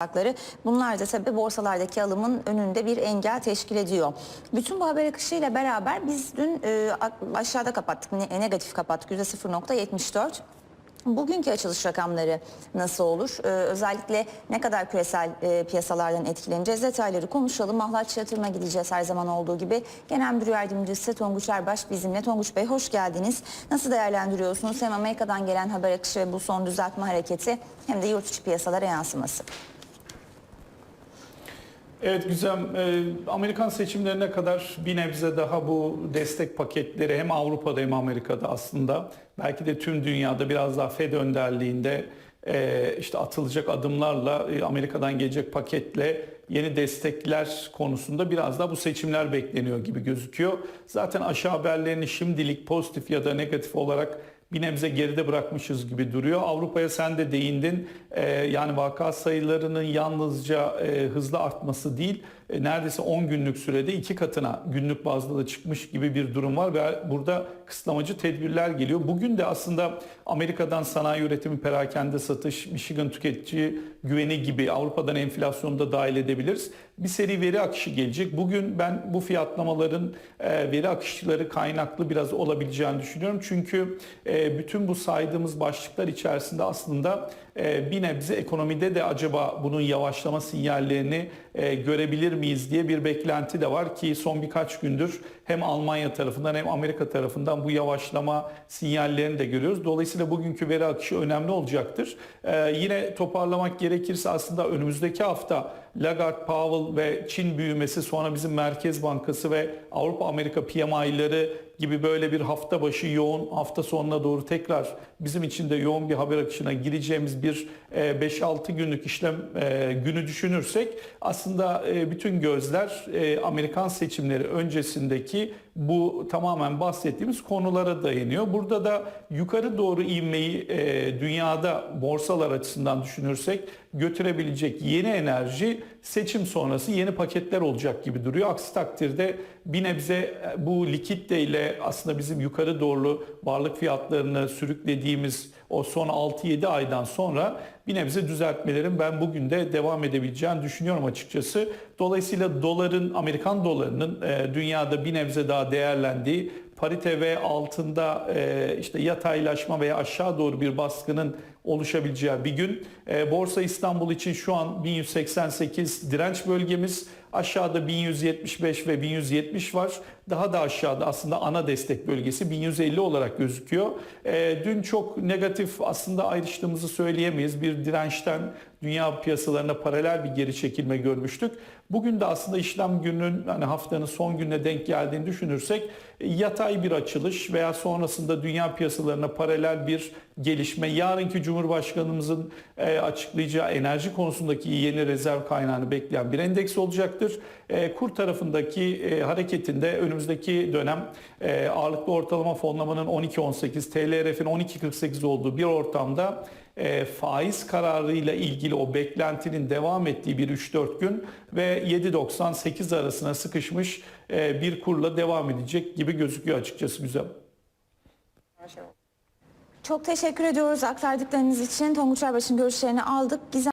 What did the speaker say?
hakları. Bunlar da tabii borsalardaki alımın önünde bir engel teşkil ediyor. Bütün bu haber akışıyla beraber biz dün e, aşağıda kapattık, ne- negatif kapattık %0.74. Bugünkü açılış rakamları nasıl olur? Ee, özellikle ne kadar küresel e, piyasalardan etkileneceğiz? Detayları konuşalım. Mahlaç yatırıma gideceğiz her zaman olduğu gibi. Genel Müdür Yardımcısı Tonguç Erbaş bizimle. Tonguç Bey hoş geldiniz. Nasıl değerlendiriyorsunuz hem Amerika'dan gelen haber akışı ve bu son düzeltme hareketi hem de yurt içi piyasalara yansıması? Evet Güzem, e, Amerikan seçimlerine kadar bir nebze daha bu destek paketleri hem Avrupa'da hem Amerika'da aslında belki de tüm dünyada biraz daha Fed önderliğinde e, işte atılacak adımlarla e, Amerika'dan gelecek paketle yeni destekler konusunda biraz daha bu seçimler bekleniyor gibi gözüküyor. Zaten aşağı haberlerini şimdilik pozitif ya da negatif olarak bir nebze geride bırakmışız gibi duruyor. Avrupa'ya sen de değindin. Ee, yani vaka sayılarının yalnızca e, hızlı artması değil, e, neredeyse 10 günlük sürede iki katına günlük bazda da çıkmış gibi bir durum var ve burada kısıtlamacı tedbirler geliyor. Bugün de aslında Amerika'dan sanayi üretimi, perakende satış, Michigan tüketici güveni gibi Avrupa'dan enflasyonu da dahil edebiliriz. Bir seri veri akışı gelecek. Bugün ben bu fiyatlamaların e, veri akışları kaynaklı biraz olabileceğini düşünüyorum. Çünkü bütün bu saydığımız başlıklar içerisinde aslında bir nebze ekonomide de acaba bunun yavaşlama sinyallerini e, görebilir miyiz diye bir beklenti de var ki son birkaç gündür hem Almanya tarafından hem Amerika tarafından bu yavaşlama sinyallerini de görüyoruz. Dolayısıyla bugünkü veri akışı önemli olacaktır. E, yine toparlamak gerekirse aslında önümüzdeki hafta Lagarde, Powell ve Çin büyümesi sonra bizim Merkez Bankası ve Avrupa Amerika PMI'ları gibi böyle bir hafta başı yoğun hafta sonuna doğru tekrar bizim için de yoğun bir haber akışına gireceğimiz bir e, 5-6 günlük işlem e, günü düşünürsek aslında e, bütün gözler e, Amerikan seçimleri öncesindeki bu tamamen bahsettiğimiz konulara dayanıyor. Burada da yukarı doğru ivmeyi e, dünyada borsalar açısından düşünürsek götürebilecek yeni enerji seçim sonrası yeni paketler olacak gibi duruyor. Aksi takdirde bir nebze e, bu likitte ile aslında bizim yukarı doğru varlık fiyatlarını sürüklediğimiz o son 6-7 aydan sonra bir nebze düzeltmelerin ben bugün de devam edebileceğini düşünüyorum açıkçası. Dolayısıyla doların, Amerikan dolarının e, dünyada bir nebze daha değerlendiği parite ve altında e, işte yataylaşma veya aşağı doğru bir baskının oluşabileceği bir gün. E, Borsa İstanbul için şu an 1188 direnç bölgemiz. Aşağıda 1175 ve 1170 var. Daha da aşağıda aslında ana destek bölgesi 1150 olarak gözüküyor. E, dün çok negatif aslında ayrıştığımızı söyleyemeyiz. Bir dirençten dünya piyasalarına paralel bir geri çekilme görmüştük. Bugün de aslında işlem gününün hani haftanın son gününe denk geldiğini düşünürsek yatay bir açılış veya sonrasında dünya piyasalarına paralel bir gelişme. Yarınki Cumhurbaşkanımızın e, açıklayacağı enerji konusundaki yeni rezerv kaynağını bekleyen bir endeks olacaktır. E, kur tarafındaki e, hareketinde önümüzdeki dönem e, ağırlıklı ortalama fonlamanın 12.18, TLRF'in 12.48 olduğu bir ortamda e, faiz kararıyla ilgili o beklentinin devam ettiği bir 3-4 gün ve 7.98 arasına sıkışmış e, bir kurla devam edecek gibi gözüküyor açıkçası güzel. Çok teşekkür ediyoruz aktardıklarınız için. Tonguç Erbaş'ın görüşlerini aldık. Gizem